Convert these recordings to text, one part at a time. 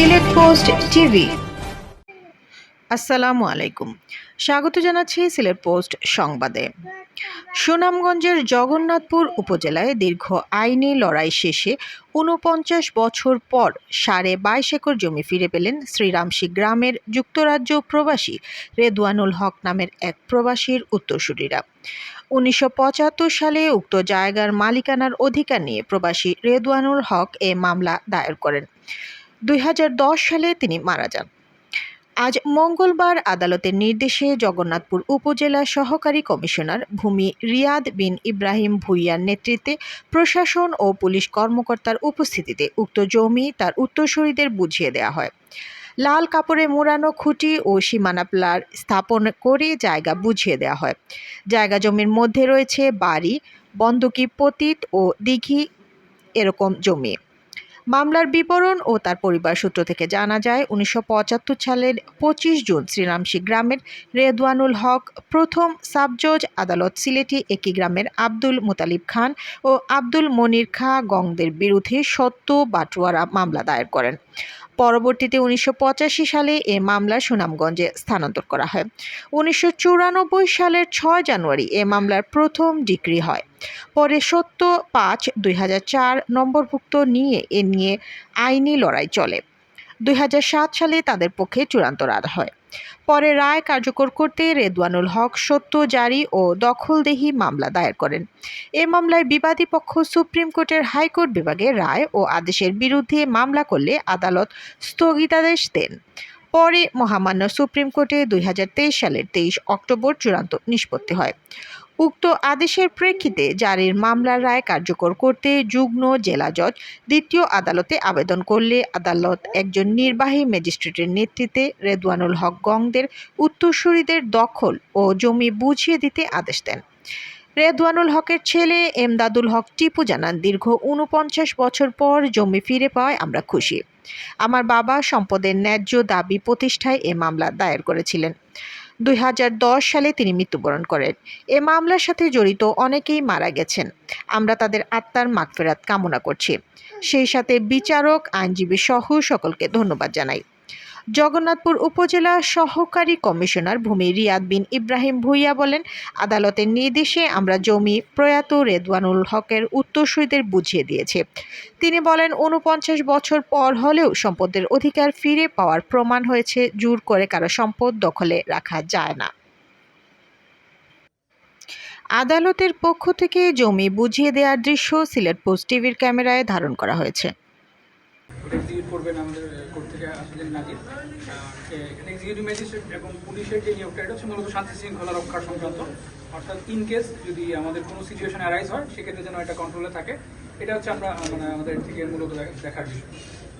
Sylhet post TV. আসসালামু আলাইকুম। স্বাগত জানাচ্ছি সিলেট পোস্ট সংবাদে। সুনামগঞ্জের জগন্নাথপুর উপজেলায় দীর্ঘ আইনি লড়াই শেষে ঊনপঞ্চাশ বছর পর সাড়ে বাইশ একর জমি ফিরে পেলেন শ্রীরামসী গ্রামের যুক্তরাজ্য প্রবাসী রেদওয়ানুল হক নামের এক প্রবাসীর উত্তরসূরিরা। উনিশশো পঁচাত্তর সালে উক্ত জায়গার মালিকানার অধিকার নিয়ে প্রবাসী রেদওয়ানুল হক এ মামলা দায়ের করেন। দুই হাজার দশ সালে তিনি মারা যান। আজ মঙ্গলবার আদালতের নির্দেশে জগন্নাথপুর উপজেলা সহকারী কমিশনার ভূমি রিয়াদ বিন ইব্রাহিম ভুইয়ার নেতৃত্বে প্রশাসন ও পুলিশ কর্মকর্তার উপস্থিতিতে উক্ত জমি তার উত্তরসূরিদের বুঝিয়ে দেওয়া হয়। লাল কাপড়ে মোড়ানো খুঁটি ও সীমানা প্লার স্থাপন করে জায়গা বুঝিয়ে দেওয়া হয়। জায়গা জমির মধ্যে রয়েছে বাড়ি, বন্দুকি পতিত ও দিঘি, এরকম জমি। মামলার বিবরণ ও তার পরিবার সূত্র থেকে জানা যায়, উনিশশো পঁচাত্তর সালের পঁচিশ জুন শ্রীরামসী গ্রামের রেদওয়ানুল হক প্রথম সাবজজ আদালত সিলেটি একই গ্রামের আব্দুল মুতালিব খান ও আব্দুল মনির খা গংদের বিরুদ্ধে সত্য বাটুয়ারা মামলা দায়ের করেন। পরবর্তীতে উনিশশো পঁচাশি সালে এ মামলা সুনামগঞ্জে স্থানান্তর করা হয়। উনিশশো চুরানব্বই সালের ছয় জানুয়ারি এ মামলার প্রথম ডিগ্রি হয়। পরে সত্য পাঁচ দুই নম্বরভুক্ত নিয়ে এ নিয়ে আইনি লড়াই চলে। দুই হাজার সাত সালে তাদের পক্ষে চূড়ান্ত রায় হয়। পরে রায় কার্যকর করতে রেদওয়ানুল হক সত্য জারি ও দখলদেহি মামলা দায়ের করেন। এ মামলায় বিবাদী পক্ষ সুপ্রিম কোর্টের হাইকোর্ট বিভাগে রায় ও আদেশের বিরুদ্ধে মামলা করলে আদালত স্থগিতাদেশ দেন। পরে মহামান্য সুপ্রিম কোর্টে দুই হাজার তেইশ সালের তেইশ অক্টোবর চূড়ান্ত নিষ্পত্তি হয়। উক্ত আদেশের প্রেক্ষিতে জারির মামলার রায় কার্যকর করতে যুগ্ম জেলা জজ দ্বিতীয় আদালতে আবেদন করলে আদালত একজন নির্বাহী ম্যাজিস্ট্রেটের নেতৃত্বে রেদওয়ানুল হক গংদের উত্তরসূরিদের দখল ও জমি বুঝিয়ে দিতে আদেশ দেন। রেদওয়ানুল হকের ছেলে এমদাদুল হক টিপু জানান, দীর্ঘ উনপঞ্চাশ বছর পর জমি ফিরে পাওয়ায় আমরা খুশি। আমার বাবা সম্পদের ন্যায্য দাবি প্রতিষ্ঠায় এ মামলা দায়ের করেছিলেন। দুই হাজার দশ সালে তিনি মৃত্যুবরণ করেন। এ মামলার সাথে জড়িত অনেকেই মারা গেছেন। আমরা তাদের আত্মার মাগফেরাত কামনা করছি। সেই সাথে বিচারক, আইনজীবী সহ সকলকে ধন্যবাদ জানাই। জগন্নাথপুর উপজেলা সহকারী কমিশনার ভূমি রিয়াদ বিন ইব্রাহিম ভুইয়া বলেন, আদালতের নির্দেশে আমরা জমি প্রয়াত রেদওয়ানুল হকের উত্তরসূরিদের বুঝিয়ে দিয়েছে। তিনি বলেন উনপঞ্চাশ বছর পর হলেও সম্পদের অধিকার ফিরে পাওয়ার প্রমাণ হয়েছে, জোর করে কারও সম্পদ দখলে রাখা যায় না। আদালতের পক্ষ থেকে জমি বুঝিয়ে দেওয়ার দৃশ্য সিলেট পোস্ট টিভির ক্যামেরায় ধারণ করা হয়েছে। করবেন আমাদের কোর্ট থেকে আসবেন নাজির। এক্সিকিউটিভ ম্যাজিস্ট্রেট এবং পুলিশের যে নিয়োগটা, এটা হচ্ছে মূলত শান্তি শৃঙ্খলা রক্ষার সংক্রান্ত। অর্থাৎ ইন কেস যদি আমাদের কোনো সিচুয়েশন অ্যারাইজ হয়, সেক্ষেত্রে যেন এটা কন্ট্রোলে থাকে। এটা হচ্ছে আমরা মানে আমাদের থেকে মূলত দেখার বিষয়।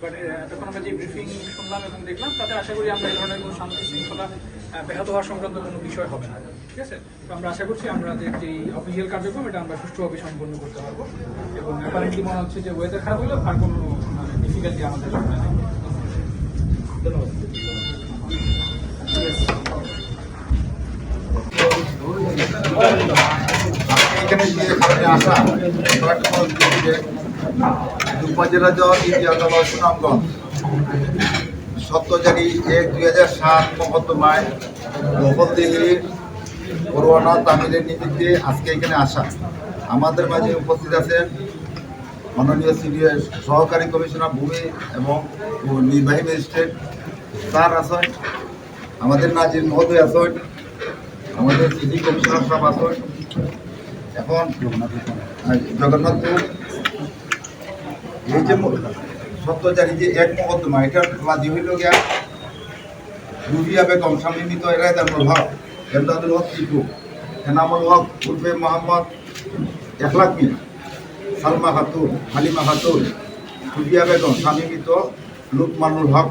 বাট তখন আমরা যে ব্রিফিং শুনলাম এবং দেখলাম, তাতে আশা করি আমরা এই ধরনের কোনো শান্তি শৃঙ্খলা ব্যাহত হওয়ার সংক্রান্ত কোনো বিষয় হবে না। ঠিক আছে? তো আমরা আশা করছি আমরা যে অফিসিয়াল কার্যক্রম, এটা আমরা সুষ্ঠুভাবে সম্পন্ন করতে পারব। এবং অ্যাপারেন্টলি মনে হচ্ছে যে ওয়েদার খারাপ হলেও আর কোনো ডিফিকাল্টি আমাদের নেই ধন্যবাদ এখানে যে কারণে আসা উপজেলা জজ ইন্ডিয়া আদালত সুনামগঞ্জ। সত্যজারি এক দুই হাজার সাত মহত্তমায় দখলদিঘির পরোয়ানা তামিলের নিমিত্তে আজকে এখানে আসা। আমাদের মাঝে উপস্থিত আছেন মাননীয় সিবিআই সহকারী কমিশনার ভূমি এবং নির্বাহী ম্যাজিস্ট্রেট স্যার আছেন, আমাদের নাজির মহোদয় আছেন, আমাদের সিটি কমিশনার সাহেব আছেন। এখন জগন্নাথপুর, এই যে ম- সত্যচারী যে এক মকদ্দমা এটা বাদী হইল গিয়া রুবিয়া বেগম স্বামীমিত এরায়দানুল হক এমদাদুল হক টিপু, এনামুল হক, উর্ফে মোহাম্মদ একলাক মিয়া, সালমা খাতুন, হালিমা খাতুন রুবিয়া বেগম স্বামীমিত লুকমানুল হক।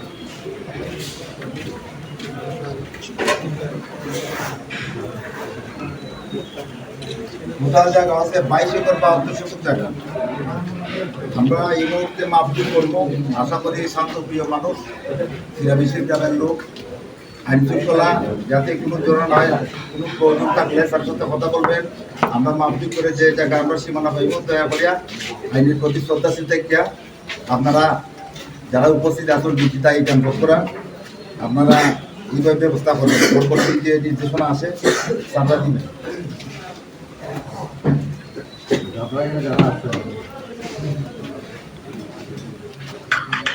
জায়গা আছে বাইশ জায়গা। আমরা এই মুহূর্তে করব। আশা করি শান্তপ্রিয় মানুষ যাতে কোনো ধরনের কোনো থাকলে তার সাথে কথা বলবেন। আমরা করে যে জায়গা আমরা সীমানা পাইব, দয়া করিয়া আইনের প্রতি শ্রদ্ধাশীল থাকিয়া আপনারা যারা উপস্থিত আছেন ডিজিটা এই ক্যাম্প করা আপনারা এইভাবে ব্যবস্থা করবেন। পরবর্তী যে নির্দেশনা আছে আমরা দিবেন।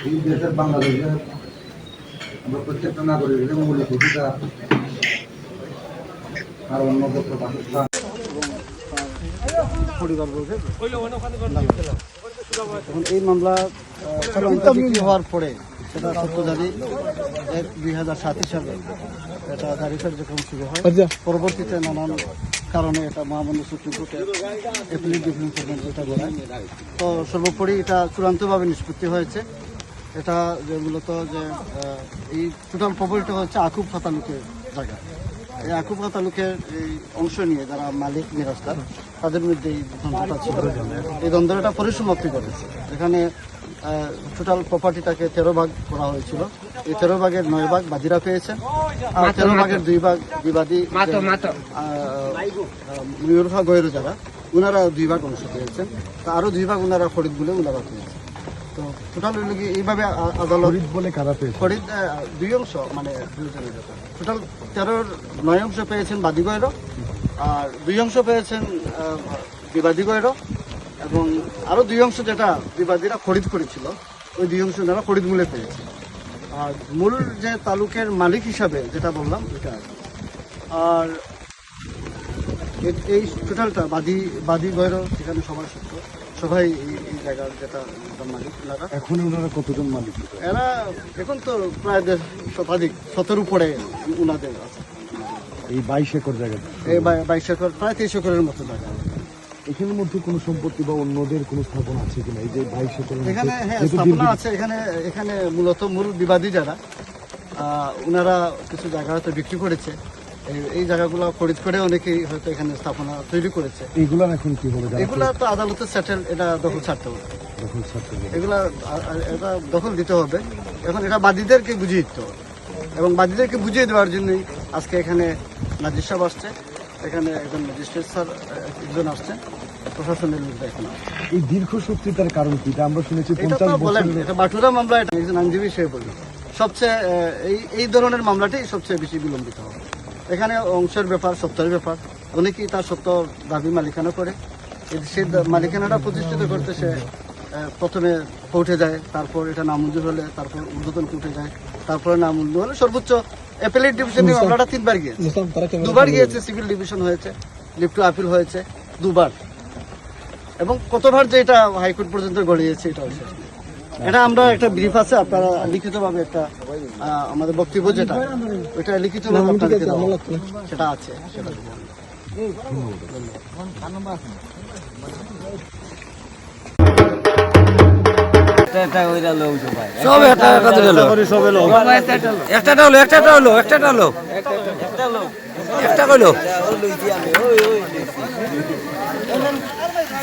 এই দেশের বাংলাদেশের আমরা প্রত্যেকটা নাগরিকের মৌলিক অধিকার আর অন্যত্র পাকিস্তান। এখন এই মামলা হওয়ার পরে সেটা সত্য জানি এক দুই হাজার সাত হিসাবে এটা গাড়ি কার্যক্রম শুরু হয়। পরবর্তীতে নানান কারণে এটা মহামান্য সুপ্রিম কোর্টে এটা বলে। তো সর্বোপরি এটা চূড়ান্তভাবে নিষ্পত্তি হয়েছে। এটা যে মূলত যে এই টোটাল প্রপার্টিটা হচ্ছে আকুব ফাতালুকের জায়গা। এই আকুব ফাতালুকের এই অংশ নিয়ে যারা মালিক নিরাস্তার তাদের মধ্যে এই দ্বন্দ্বটা ছিল। এই দ্বন্দ্বটা পরিসমাপ্তি করেছে এখানে টোটাল প্রপার্টিটাকে তেরো ভাগ করা হয়েছিল। এই তেরো ভাগের নয় ভাগ বাদিরা পেয়েছে। আর তেরো ভাগের দুই ভাগ বিবাদী ময়ূরফা গয়ের যারা ওনারা দুই ভাগ অংশ পেয়েছেন। তা আরও দুই ভাগ ওনারা খরিদ বলে ওনারা পেয়েছেন। তো টোটাল এইভাবে আদালত বলে কারা পেয়েছে? আহ, দুই অংশ মানে টোটাল তেরোর নয় অংশ পেয়েছেন বাদী গয়েরও আর দুই অংশ পেয়েছেন বিবাদী গয়েরও এবং আরও দুই অংশ যেটা বিবাদীরা খরিদ করেছিল ওই দুই অংশ ওনারা খরিদ মূল্যে পেয়েছে। আর মূল যে তালুকের মালিক হিসাবে যেটা বললাম এটা আর এই টোটালটা বাদি বাদি গয়েরও সেখানে সবার সত্য। সবাই এই- জায়গার যেটা মালিক ওনারা। এখন ওনারা কতজন মালিক? এরা এখন তো প্রায় দেড় শতাধিক শতের উপরে উনাদের আছে। এই বাইশ একর জায়গাটা। এই বাইশ একর প্রায় তেইশ একরের মতো জায়গা। এখানের মধ্যে কোনো সম্পত্তি বা অন্যদের কোনো স্থাপনা আছে কিনা? এই যে বাইশ এখানে হ্যাঁ স্থাপনা আছে এখানে এখানে মূলত মূল বিবাদী যারা উনারা কিছু জায়গা হয়তো বিক্রি করেছে। এই- জায়গাগুলো খরিদ করে অনেকেই হয়তো এখানে স্থাপনা তৈরি করেছে। এইগুলা এখন কি হবে? এগুলা তো আদালতে সেটেল এটা দখল ছাড়তে হবে। দখল ছাড়তে হবে। এগুলা এটা দখল দিতে হবে। এখন এটা বাদীদেরকে বুঝিয়ে দিতে হবে। এবং বাদীদেরকে বুঝিয়ে দেওয়ার জন্যই আজকে এখানে নাজির সাহেব আসছে। এখানে একজন ম্যাজিস্ট্রেট স্যার একজন আসছেন। প্রশাসনের এখানে এই দীর্ঘ কারণ কি? আমরা শুনেছি পঞ্চাশ বলেন বছর এটা বাটুরা মামলা এটা একজন আইনজীবী সে বলল। সবচেয়ে এই এই ধরনের মামলাটি সবচেয়ে বেশি বিলম্বিত হবে। এখানে অংশের ব্যাপার ব্যাপার। অনেকেই তার সত্য দাবি মালিকানা করে। সেই মালিকানাটা প্রতিষ্ঠিত করতে সে প্রথমে কোর্টে যায় তারপর এটা নামঞ্জুর হলে তারপর ঊর্ধ্বতন কোর্টে যায় তারপরে নামঞ্জুর হলে সর্বোচ্চ অ্যাপেলেট ডিভিশনে মামলাটা তিনবার গিয়েছে। দুবার গিয়েছে সিভিল ডিভিশন হয়েছে লিফট টু আপিল হয়েছে দুবার। এবং কতবার যে এটা হাইকোর্ট পর্যন্ত গড়িয়েছে এটা এটা আমরা একটা ব্রিফ আছে আপনারা লিখিতভাবে একটা আমাদের বক্তব্য যেটা ওইটা লিখিতভাবে আপনাদেরকে সেটা আছে সেটা সব একটা একটা একটা হলো একটা হলো একটা হলো একটা হলো একটা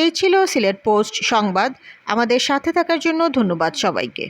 এই ছিল সিলেট পোস্ট সংবাদ। আমাদের সাথে থাকার জন্য ধন্যবাদ সবাইকে।